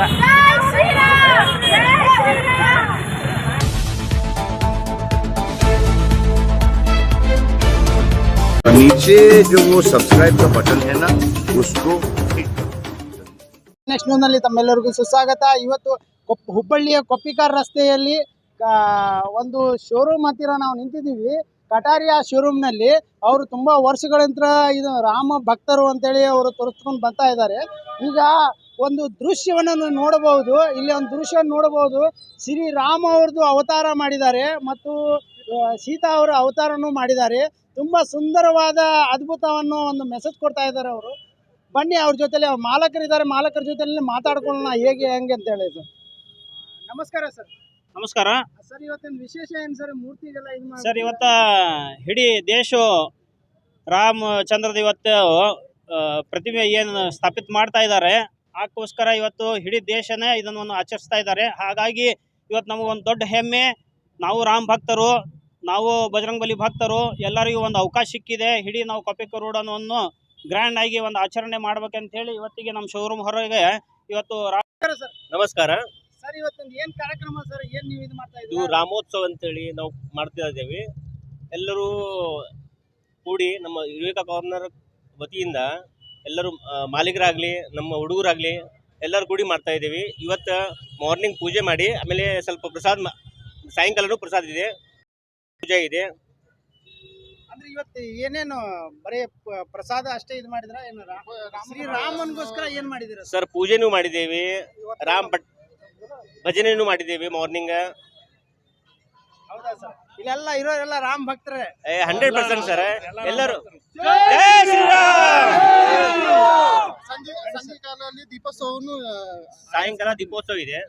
ಧನ್ಯವಾದ ಜೈ ಶ್ರೀರಾಮ್ ಜೈ ಶ್ರೀರಾಮ್ नीचे जो वो सब्सक्राइब का बटन है ना उसको क्लिक करो ನೆಕ್ಸ್ಟ್ ನ್ಯೂಸ್ನಲ್ಲಿ ತಮ್ಮೆಲ್ಲರಿಗೂ ಸುಸ್ವಾಗತ ಇವತ್ತು ಕೊಪ್ ಹುಬ್ಬಳ್ಳಿಯ ಕೊಪ್ಪಿಕಾರ್ ರಸ್ತೆಯಲ್ಲಿ ಆ, ಒಂದು ಶೋರೂಮ್ ಹತ್ತಿರ ನಾವು ನಿಂತಿದ್ದೀವಿ ಕಟಾರಿಯ ಶೋರೂಮ್ನಲ್ಲಿ ಅವರು ತುಂಬ ವರ್ಷಗಳಿಂದ ಇದು ರಾಮ ಭಕ್ತರು ಅಂತೇಳಿ ಅವರು ತೋರಿಸ್ಕೊಂಡು ಬರ್ತಾ ಇದ್ದಾರೆ ಈಗ ಒಂದು ದೃಶ್ಯವನ್ನು ನೋಡಬಹುದು. ಇಲ್ಲಿ ಒಂದು ದೃಶ್ಯ ನೋಡಬಹುದು. ಶ್ರೀ ರಾಮ ಅವ್ರದ್ದು ಅವತಾರ ಮಾಡಿದ್ದಾರೆ ಮತ್ತು ಸೀತಾ ಅವರ ಅವತಾರನು ಮಾಡಿದ್ದಾರೆ. ತುಂಬಾ ಸುಂದರವಾದ ಅದ್ಭುತವನ್ನು ಒಂದು ಮೆಸೇಜ್ ಕೊಡ್ತಾ ಇದ್ದಾರೆ ಅವರು. ಬನ್ನಿ ಅವ್ರ ಜೊತೆಲಿ ಅವ್ರ ಮಾಲಕರಿದ್ದಾರೆ. ಮಾಲಕರ ಜೊತೆಲಿ ಮಾತಾಡ್ಕೊಳ್ಳೋಣ ಹೇಗೆ ಹೆಂಗೆ ಅಂತ ಹೇಳಿ ಸರ್. ನಮಸ್ಕಾರ ಸರ್. ನಮಸ್ಕಾರ. ಸರ್ ಇವತ್ತಿನ ವಿಶೇಷ ಏನು ಸರ್? ಮೂರ್ತಿಗೆಲ್ಲ ಇದು ಸರ್ ಇವತ್ತ ಇಡೀ ದೇಶ ರಾಮಚಂದ್ರದ ಇವತ್ತು ಪ್ರತಿಮೆ ಏನು ಸ್ಥಾಪಿತ ಮಾಡ್ತಾ ಇದ್ದಾರೆ. ಅದಕ್ಕೋಸ್ಕರ ಇವತ್ತು ಇಡೀ ದೇಶನೇ ಇದನ್ನು ಆಚರಿಸ್ತಾ ಇದ್ದಾರೆ. ಹಾಗಾಗಿ ಇವತ್ತು ನಮಗೊಂದು ದೊಡ್ಡ ಹೆಮ್ಮೆ. ನಾವು ರಾಮ್ ಭಕ್ತರು ನಾವು ಬಜರಂಗಬಲಿ ಭಕ್ತರು ಎಲ್ಲರಿಗೂ ಒಂದು ಅವಕಾಶ ಸಿಕ್ಕಿದೆ. ಇಡೀ ನಾವು ಕಪಿಕ ರೋಡನ್ನು ಗ್ರ್ಯಾಂಡ್ ಆಗಿ ಒಂದು ಆಚರಣೆ ಮಾಡ್ಬೇಕಂತ ಹೇಳಿ ಇವತ್ತಿಗೆ ನಮ್ಮ ಶೋರೂಮ್ ಹೊರಗೆ ಇವತ್ತು ನಮಸ್ಕಾರ ಸರ್. ಇವತ್ತೊಂದು ಏನು ಕಾರ್ಯಕ್ರಮ ಸರ್? ಏನು ನೀವು ಇದು ಮಾಡ್ತಾ ಇದು ಹೇಳಿ ರಾಮೋತ್ಸವ ಅಂತೇಳಿ ನಾವು ಮಾಡ್ತಾ ಇದ್ದೇವೆ. ಎಲ್ಲರೂ ಕೂಡಿ ನಮ್ಮ ವಿವೇಕ ಕಾರ್ನರ್ ವತಿಯಿಂದ ಎಲ್ಲರೂ ಮಾಲೀಕರಾಗಲಿ ನಮ್ಮ ಹುಡುಗರಾಗಲಿ ಎಲ್ಲರೂ ಕೂಡಿ ಮಾಡ್ತಾ ಇದ್ದೀವಿ. ಇವತ್ತು ಮಾರ್ನಿಂಗ್ ಪೂಜೆ ಮಾಡಿ ಆಮೇಲೆ ಸ್ವಲ್ಪ ಪ್ರಸಾದ ಸಾಯಂಕಾಲನೂ ಪ್ರಸಾದ ಇದೆ. ಪೂಜೆ ಇದೆ. ಅಂದ್ರೆ ಇವತ್ತು ಏನೇನು ಬರೀ ಪ್ರಸಾದ ಅಷ್ಟೇ ಇದು ಮಾಡಿದ್ರ ಏನು ಶ್ರೀ ರಾಮನ್ಗೋಸ್ಕರ ಏನ್ ಮಾಡಿದಿರ ಸರ್ ಪೂಜೆನೂ ಮಾಡಿದ್ದೇವೆ. ರಾಮ್ ಭಟ್ ಭಜನೆನೂ ಮಾಡಿದ್ದೇವೆ ಮಾರ್ನಿಂಗ್ ಹೌದಾ ಸರ್? ಇಲ್ಲೆಲ್ಲ ಇರೋರೆಲ್ಲ ರಾಮ್ ಭಕ್ತರೇ. Hundred percent sir. ಎಲ್ಲರೂ ಸಂಜೆ ದೀಪೋತ್ಸವನು ಸಾಯಂಕಾಲ ದೀಪೋತ್ಸವ ಇದೆ.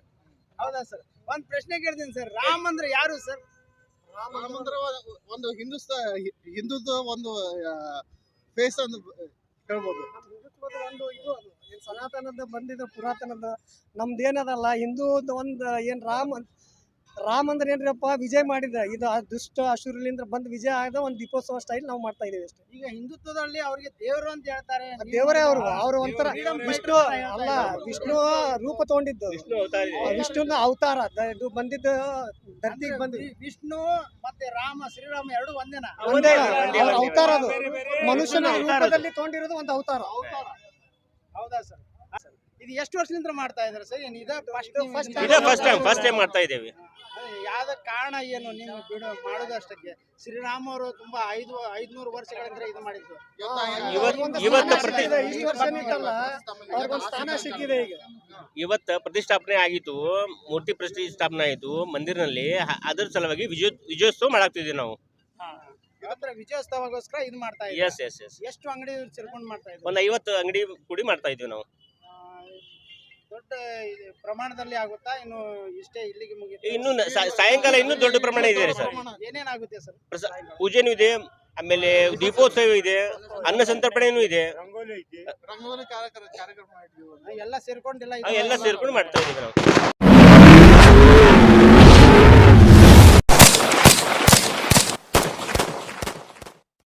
ಹೌದಾ ಸರ್ ಒಂದ್ ಪ್ರಶ್ನೆ ಕೇಳ್ತೀನಿ ಸರ್ ರಾಮ್ ಅಂದ್ರೆ ಯಾರು ಸರ್ ರಾಮ ಅಂದ್ರೆ ಒಂದು ಹಿಂದೂಸ್ತ ಹಿಂದುತ್ವ ಒಂದು ಫೇಸ್ ಅಂತ ಹೇಳ್ಬೋದು ಹಿಂದುತ್ವದ ಒಂದು ಇದು ಅದು. ಏನ್ ಸನಾತನದ ಬಂದಿದ ಪುರಾತನದ ನಮ್ದೇನದಲ್ಲ ಹಿಂದೂ ಒಂದು ಏನ್ ರಾಮ್ ಅಂತ- ರಾಮ್ ಅಂದ್ರೆ ಏನ್ರಪ್ಪ ವಿಜಯ ಮಾಡಿದ. ಇದು ಆ ದುಷ್ಟ ಅಶುರಲಿಂದ ಬಂದ್ ವಿಜಯ ಆದ ಒಂದು ದೀಪೋತ್ಸವ ಸ್ಟೈಲ್ ನಾವು ಮಾಡ್ತಾ ಇದೀವಿ ಅಷ್ಟೇ. ಈಗ ಹಿಂದುತ್ವದಲ್ಲಿ ಅವ್ರಿಗೆ ದೇವರು ಅಂತ ಹೇಳ್ತಾರೆ. ಆ ದೇವರೇ ಅವರು ಅವ್ರ ಒಂಥರ ವಿಷ್ಣು ಅಲ್ಲ ವಿಷ್ಣು ರೂಪ ತಗೊಂಡಿದ್ದು. ಆ ವಿಷ್ಣುನ ಅವತಾರ ದ- ಇದು ಬಂದಿದ್ದು ಧರ್ತಿಗೆ ಬಂದು. ವಿಷ್ಣು ಮತ್ತೆ ರಾಮ ಶ್ರೀರಾಮ ಎರಡು ಒಂದೇನ ಒಂದೇ ಅವ್ರ ಅವತಾರ ಅದು. ಮನುಷ್ಯನ. ರೂಪದಲ್ಲಿ ತಗೊಂಡಿರೋದು ಒಂದು ಅವತಾರ. ಹೌದಾ ಸರ್? ಇದು ಎಷ್ಟು ವರ್ಷದಿಂದ ಮಾಡ್ತಾ ಇದ್ದಾರೆ ಸರ್? ಏನು ಇದ ಫಸ್ಟ್ ಇದೇ ಫಸ್ಟ್ ಟೈಮ್ ಫಸ್ಟ್ ಟೈಮ್ ಮಾಡ್ತಾ ಇದ್ದೇವೆ. ಯಾವ್ದ ಕಾರಣ ಏನು ನೀವು ಬಿಡು ಮಾಡೋದಷ್ಟಕ್ಕೆ ಶ್ರೀರಾಮ ಅವರು ತುಂಬಾ ಐದು ಐದ್ನೂರು ವರ್ಷಗಳಿಂದ ಇದು ಮಾಡಿದ್ರು. ಇವತ್ತು ಪ್ರತಿ ಸ್ಥಾನ ಸಿಕ್ಕಿದೆ ಈಗ. ಇವತ್ತು ಪ್ರತಿಷ್ಠಾಪನೆ ಆಗಿತ್ತು ಮೂರ್ತಿ ಪ್ರತಿಷ್ಠಾಪನೆ ಆಯಿತು ಮಂದಿರನಲ್ಲಿ. ಅದರ ಅದ್ರ ಸಲುವಾಗಿ ವಿಜಯ ವಿಜಯೋತ್ಸವ ಮಾಡಾಕ್ತಿದ್ವಿ ನಾವು. ವಿಜಯೋತ್ಸವಕ್ಕೋಸ್ಕರ ವಿಜಯೋತ್ಸವಗೋಸ್ಕರ ಇದು ಮಾಡ್ತಾ ಇದ್ದೀವಿ ಎಸ್ ಎಸ್ ಎಸ್ ಎಷ್ಟು ಅಂಗಡಿ ಸೇರ್ಕೊಂಡು ಮಾಡ್ತಾ ಇದ್ದೀವಿ ಒಂದು ಐವತ್ತು ಅಂಗಡಿ ಕೂಡಿ ಮಾಡ್ತಾ ಇದ್ವಿ ನಾವು. ದೊಡ್ಡ ಇದು ಪ್ರಮಾಣದಲ್ಲಿ ಆಗುತ್ತಾ? ಇನ್ನು ಇಷ್ಟೇ ಇಲ್ಲಿಗೆ ಮುಗಿತು ಇನ್ನು ಸಾಯಂಕಾಲ ಇನ್ನೂ ದೊಡ್ಡ ಪ್ರಮಾಣ ಇದೆ ರೀ ಸರ್ ಏನೇನಾಗುತ್ತೆ ಸರ್? ಪೂಜೆನೂ ಇದೆ ಆಮೇಲೆ ದೀಪೋತ್ಸವ ಇದೆ ಅನ್ನ ಸಂತರ್ಪಣೆನು ಇದೆ. ರಂಗೋಲಿ ಕಾರ್ಯಕ್ರಮ ಕಾರ್ಯಕ್ರಮ ಮಾಡಿದ್ವಿ ಎಲ್ಲ ಸೇರ್ಕೊಂಡಿಲ್ಲ ಎಲ್ಲ ಸೇರ್ಕೊಂಡು ಮಾಡ್ತಾ ಇದ್ದೀವಿ ನಾವು.